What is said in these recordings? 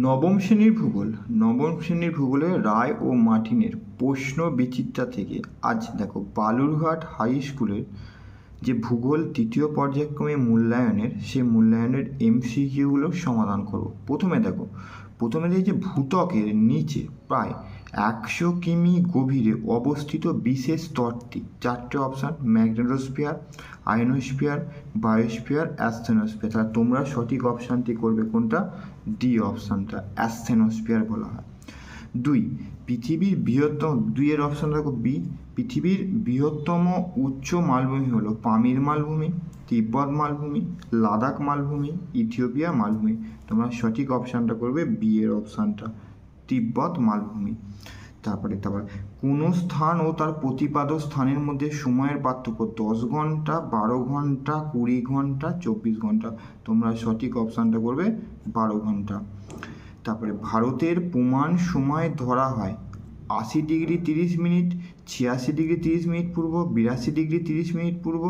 নবম শ্রেণির ভূগোল। নবম শ্রেণির ভূগোলে রায় ও মার্টিনের প্রশ্ন বিচিত্রা থেকে আজ দেখো বালুরঘাট হাই স্কুলের যে ভূগোল তৃতীয় পর্যায়ক্রমে মূল্যায়নের, সেই মূল্যায়নের এমসিকিউগুলো সমাধান করব। প্রথমে দেখো, প্রথমে দেখি যে ভূতকের নিচে প্রায় একশো কিমি গভীরে অবস্থিত বিশেষ স্তরটি, চারটে option, magnetosphere ionosphere biosphere, asthenosphere. তাহলে তোমরা সঠিক অপশানটি করবে কোনটা? ডি অপশানটা, অ্যাস্থেনোস্ফিয়ার বলা হয়। দুই, পৃথিবীর বৃহত্তম, দুইয়ের অপশান দেখো বি পৃথিবীর বৃহত্তম উচ্চ মালভূমি হলো পামির মালভূমি, তিব্বত মালভূমি, লাদাখ মালভূমি, ইথিওপিয়া মালভূমি। তোমরা সঠিক অপশানটা করবে বি এর অপশানটা। তিব্বত মালভূমি। তারপরে, তারপর, কোনো স্থান ও তার প্রতিপাদ স্থানের মধ্যে সময়ের পার্থক্য? দশ ঘণ্টা, বারো ঘণ্টা, কুড়ি ঘণ্টা, চব্বিশ ঘণ্টা। তোমরা সঠিক অপশানটা করবে, বারো ঘণ্টা। তারপরে, ভারতের প্রমাণ সময় ধরা হয়। আশি ডিগ্রি তিরিশ মিনিট, ছিয়াশি ডিগ্রি তিরিশ মিনিট পূর্ব, বিরাশি ডিগ্রি তিরিশ মিনিট পূর্ব,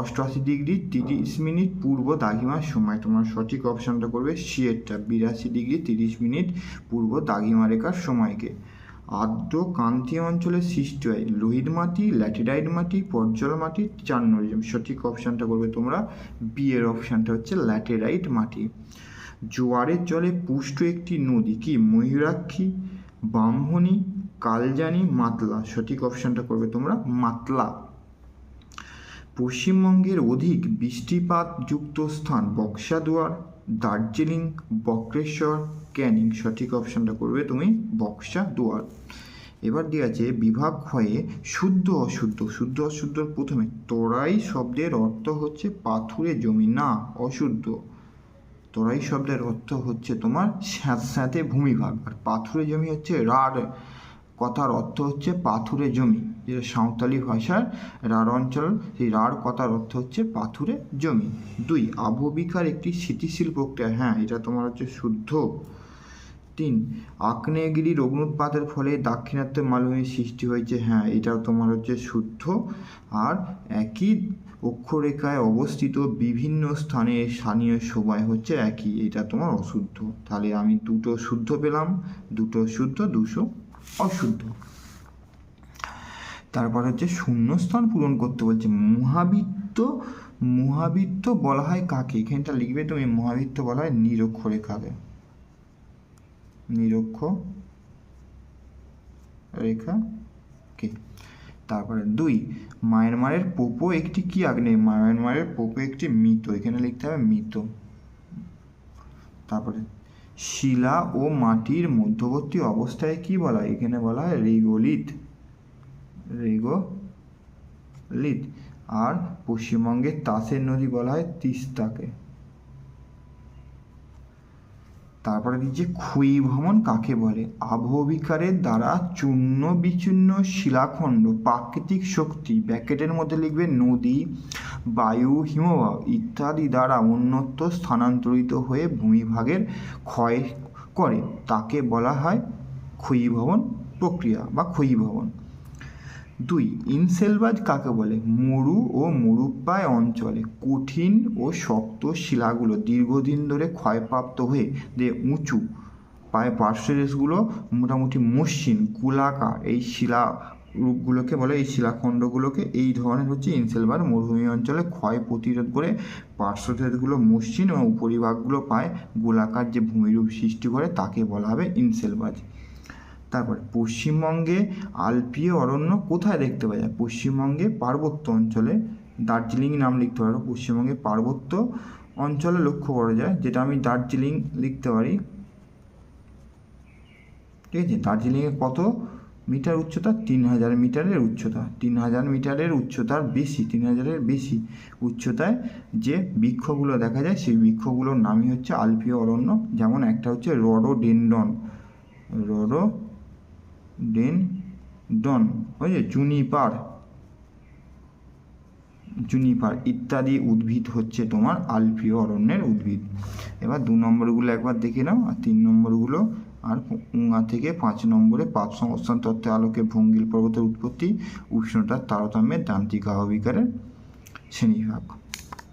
অষ্টআশি ডিগ্রি তিরিশ মিনিট পূর্ব দাগিমার সময়। তোমরা সঠিক অপশানটা করবে সিয়েরটা বিরাশি ডিগ্রি তিরিশ মিনিট পূর্ব দাগিমা রেখার সময়কে। আর্দ্র কান্তি অঞ্চলে সৃষ্টি হয় লোহিত মাটি ল্যাটেরাইট মাটি, পর্জল মাটি চান্নরিজম সঠিক অপশানটা করবে তোমরা বি এর অপশানটা হচ্ছে ল্যাটেরাইট মাটি। জোয়ারের জলে পুষ্ট একটি নদী কি? ময়ূরাক্ষী ব্রাহ্মণী, কালজানি, মাতলা, সঠিক অপশানটা করবে তোমরা, মাতলা। পশ্চিমবঙ্গের অধিক বৃষ্টিপাতযুক্ত স্থান বক্সাদুয়ার, দার্জিলিং, বক্রেশ্বর, ক্যানিং, সঠিক অপশানটা করবে তুমি বক্সা দুয়ার এবার দিয়ে আছে বিভাগ ক্ষয়ে শুদ্ধ অশুদ্ধ, শুদ্ধ অশুদ্ধর প্রথমে তোরাই শব্দের অর্থ হচ্ছে পাথুরে জমি, না, অশুদ্ধ। তোরাই শব্দের অর্থ হচ্ছে তোমার স্যাঁতস্যাঁতে ভূমিভাগ। আর পাথুরে জমি হচ্ছে রাঢ়। কথার অর্থ হচ্ছে পাথুরে জমি, যেটা সাঁওতালি ভাষার রাঢ় অঞ্চল। সেই রাঢ় কথার অর্থ হচ্ছে পাথুরে জমি। দুই আবহবিকার একটি স্মৃতিশীল প্রক্রিয়া। হ্যাঁ এটা তোমার হচ্ছে শুদ্ধ। তিন। আগ্নেয়গিরির অগ্নুৎপাতের ফলে দাক্ষিণাত্য মালভূমির সৃষ্টি হয়েছে। হ্যাঁ এটাও তোমার হচ্ছে শুদ্ধ আর একই অক্ষরেখায় অবস্থিত বিভিন্ন স্থানে স্থানীয় সময় হচ্ছে একই। এটা তোমার অশুদ্ধ। তাহলে আমি দুটো শুদ্ধ পেলাম। দুটো শুদ্ধ, দুশো অশুদ্ধ। তারপর হচ্ছে শূন্যস্থান পূরণ করতে বলছে। মহাবৃত্ত মহাবৃত্ত বলা হয় কাকে? এখানটা লিখবে তুমি, মহাবৃত্ত বলা হয় নিরক্ষরেখাকে। নিরক্ষ রেখা কে? তারপরে দুই, মায়ানমারের পোপো একটি কি আগ্নেয়? মায়ানমারের পোপো একটি মৃত, এখানে লিখতে হবে মৃত। তারপরে শিলা ও মাটির মধ্যবর্তী অবস্থায় কি বলা হয়? এখানে বলা হয় রেগোলিথ। রেগোলিথ। আর পশ্চিমবঙ্গের তাসের নদী বলা হয় তিস্তাকে। তারপরে দিচ্ছে ক্ষয়ী ভ্রমণ কাকে বলে? আবহবিকারের দ্বারা চূর্ণ বিচূর্ণ শিলাখণ্ড, প্রাকৃতিক শক্তি, ব্যাকেটের মধ্যে লিখবে নদী, বায়ু, হিমবাহ ইত্যাদি দ্বারা অন্যত্র স্থানান্তরিত হয়ে ভূমিভাগের ক্ষয় করে। তাকে বলা হয় ক্ষয়ীভবন প্রক্রিয়া বা ক্ষয়ীভবন দুই, ইনসেলবাজ কাকে বলে? মরু ও মরুপ্রায় অঞ্চলে কঠিন ও শক্ত শিলাগুলো দীর্ঘদিন ধরে ক্ষয়প্রাপ্ত হয়ে যে উঁচু পায়ে পার্শ্বদেশগুলো মোটামুটি মসৃণ, গোলাকার, এই শিলা রূপগুলোকে বলে, এই শিলাখণ্ডগুলোকে এই ধরনের হচ্ছে ইনসেলবার মরুভূমি অঞ্চলে ক্ষয় প্রতিরোধ করে পার্শ্বদেশগুলো মসৃণ এবং উপরিভাগগুলো পায় গোলাকার যে ভূমিরূপ সৃষ্টি করে তাকে বলা হবে ইনসেলবাজ। তারপরে পশ্চিমবঙ্গে আলপীয় অরণ্য কোথায় দেখতে পাওয়া যায়? পশ্চিমবঙ্গে পার্বত্য অঞ্চলে দার্জিলিং নাম লিখতে পারো। পশ্চিমবঙ্গে পার্বত্য অঞ্চলে লক্ষ্য করা যায়, যেটা আমি দার্জিলিং লিখতে পারি। ঠিক আছে? দার্জিলিংয়ে কত মিটার উচ্চতা? তিন হাজার মিটারের উচ্চতা। তিন হাজার মিটারের উচ্চতার বেশি, তিন হাজারের বেশি উচ্চতায় যে বৃক্ষগুলো দেখা যায়, সেই বৃক্ষগুলোর নামই হচ্ছে আলপীয় অরণ্য। যেমন একটা হচ্ছে রডোডেন্ডন রডো ডেন ডন, ওই বুঝলে জুনিপার জুনিপার ইত্যাদি উদ্ভিদ হচ্ছে তোমার আলপীয় অরণ্যের উদ্ভিদ। এবার দু নম্বরগুলো একবার দেখে নাও, আর তিন নম্বরগুলো, আর উঙা থেকে পাঁচ নম্বরে পাপ সংস্থান তত্ত্বে আলোকে ভঙ্গিল পর্বতের উৎপত্তি উষ্ণতার তারতম্যের যান্ত্রিক আহবিকারের শ্রেণীভাগ